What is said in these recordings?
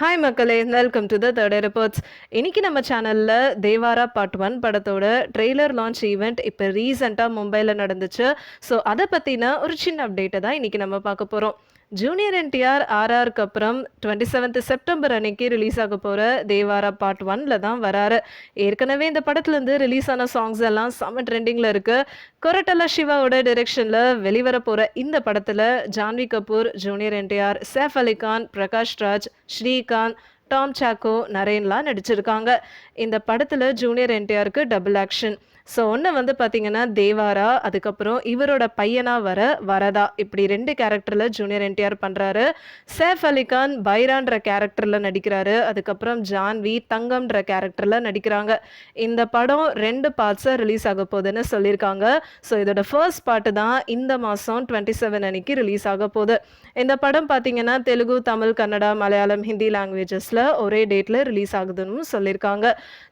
Hi மக்களே. Welcome to the third reports இன்னைக்கு நம்ம சேனலில் தேவாரா பார்ட் ஒன் படத்தோட ட்ரெய்லர் லான்ச் ஈவெண்ட் இப்போ ரீசெண்டாக மும்பையில் நடந்துச்சு. ஸோ அதை பற்றின ஒரு சின்ன அப்டேட்டை தான் இன்னைக்கு நம்ம பார்க்க போகிறோம் ஜூனியர் என்டிஆர் ஆர்ஆருக்கு அப்புறம் டுவெண்ட்டி செவன்த் செப்டம்பர் அன்னைக்கு ரிலீஸ் ஆக போகிற தேவாரா பார்ட் ஒன்ல தான் வராரு. ஏற்கனவே இந்த படத்துலேருந்து ரிலீஸ் ஆன சாங்ஸ் எல்லாம் செம்ம ட்ரெண்டிங்கில் இருக்கு. கொரட்டலா சிவாவோட டிரெக்ஷனில் வெளிவர போகிற இந்த படத்தில் ஜான்வி கபூர் ஜூனியர் என்டிஆர் சேஃப் அலிகான் பிரகாஷ் ராஜ் ஸ்ரீகாந்த் டாம் சாக்கோ நரேன்லாம் நடிச்சிருக்காங்க. இந்த படத்தில் ஜூனியர் என்டிஆருக்கு டபுள் ஆக்ஷன். ஸோ ஒன்று வந்து பார்த்தீங்கன்னா தேவாரா அதுக்கப்புறம் இவரோட பையனாக வர வரதா. இப்படி ரெண்டு கேரக்டரில் ஜூனியர் என்டிஆர் பண்ணுறாரு சேஃப் அலிகான் பைரான்ற கேரக்டரில் நடிக்கிறாரு. அதுக்கப்புறம் ஜான்வி தங்கம்ன்ற கேரக்டரில் நடிக்கிறாங்க. இந்த படம் ரெண்டு பார்ட்ஸாக ரிலீஸ் ஆக போகுதுன்னு சொல்லியிருக்காங்க. ஸோ இதோட ஃபர்ஸ்ட் பார்ட்டு தான் இந்த மாதம் டுவெண்ட்டி செவன் அன்னைக்கு ரிலீஸ் ஆக போகுது. இந்த படம் பார்த்தீங்கன்னா தெலுங்கு தமிழ் கன்னடா மலையாளம் ஹிந்தி லாங்குவேஜஸில் ஒரே டேட்டில் ரிலீஸ் ஆகுதுன்னு சொல்லியிருக்காங்க.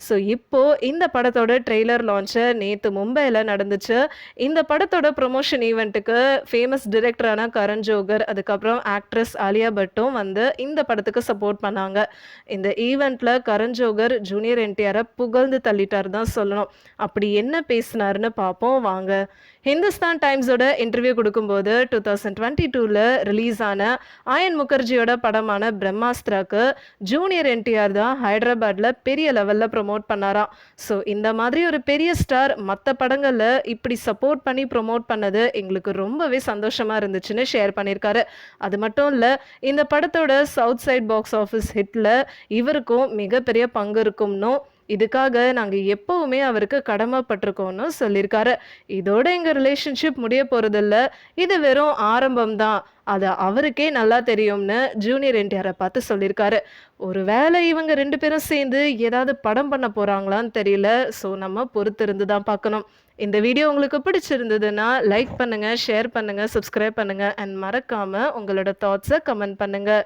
ஸோ இப்போ இந்த படத்தோட ட்ரெய்லர் லான்ச்சை நேற்று மும்பையில் நடந்துச்சு. இந்த படத்தோட ப்ரொமோஷன் ஈவெண்ட்டுக்கு ஃபேமஸ் டிரெக்டரான கரண் ஜோகர் அதுக்கப்புறம் ஆக்ட்ரஸ் ஆலியா பட்டும் வந்து இந்த படத்துக்கு சப்போர்ட் பண்ணாங்க. இந்த ஈவெண்ட்டில் கரண் ஜோகர் ஜூனியர் என்டிஆரை புகழ்ந்து தள்ளிட்டார் தான் சொல்லணும். அப்படி என்ன பேசினாருன்னு பார்ப்போம். வாங்க. ஹிந்துஸ்தான் டைம்ஸோட இன்டர்வியூ கொடுக்கும்போது டூ தௌசண்ட் டுவெண்ட்டி டூவில் ரிலீஸ் ஆன ஆயன் முகர்ஜியோட படமான பிரம்மாஸ்திராக்கு ஜூனியர் என்டிஆர் தான் ஹைதராபாத்தில் பெரிய லெவலில் ப்ரொமோட் பண்ணாராம் ஸோ இந்த மாதிரி ஒரு பெரிய ஸ்டார் மற்ற படங்களில் இப்படி சப்போர்ட் பண்ணி ப்ரொமோட் பண்ணது எங்களுக்கு ரொம்பவே சந்தோஷமாக இருந்துச்சுன்னு ஷேர் பண்ணியிருக்காரு அது மட்டும் இல்லை இந்த படத்தோட சவுத் சைட் பாக்ஸ் ஆஃபீஸ் ஹிட்டில் இவருக்கும் மிகப்பெரிய பங்கு இருக்கும்னும் இதுக்காக நாங்கள் எப்போவுமே அவருக்கு கடமைப்பட்டிருக்கோம்னு சொல்லியிருக்காரு இதோட எங்கள் ரிலேஷன்ஷிப் முடிய போகிறதில்ல இது வெறும் ஆரம்பம் தான் அது அவருக்கே நல்லா தெரியும்னு ஜூனியர் என்டிஆரை பார்த்து சொல்லியிருக்காரு. ஒருவேளை இவங்க ரெண்டு பேரும் சேர்ந்து ஏதாவது படம் பண்ண போகிறாங்களான்னு தெரியல. ஸோ நம்ம பொறுத்திருந்து தான் பார்க்கணும். இந்த வீடியோ உங்களுக்கு பிடிச்சிருந்ததுன்னா லைக் பண்ணுங்கள் ஷேர் பண்ணுங்கள் சப்ஸ்கிரைப் பண்ணுங்கள் அண்ட் மறக்காமல் உங்களோட தாட்ஸை கமெண்ட் பண்ணுங்கள்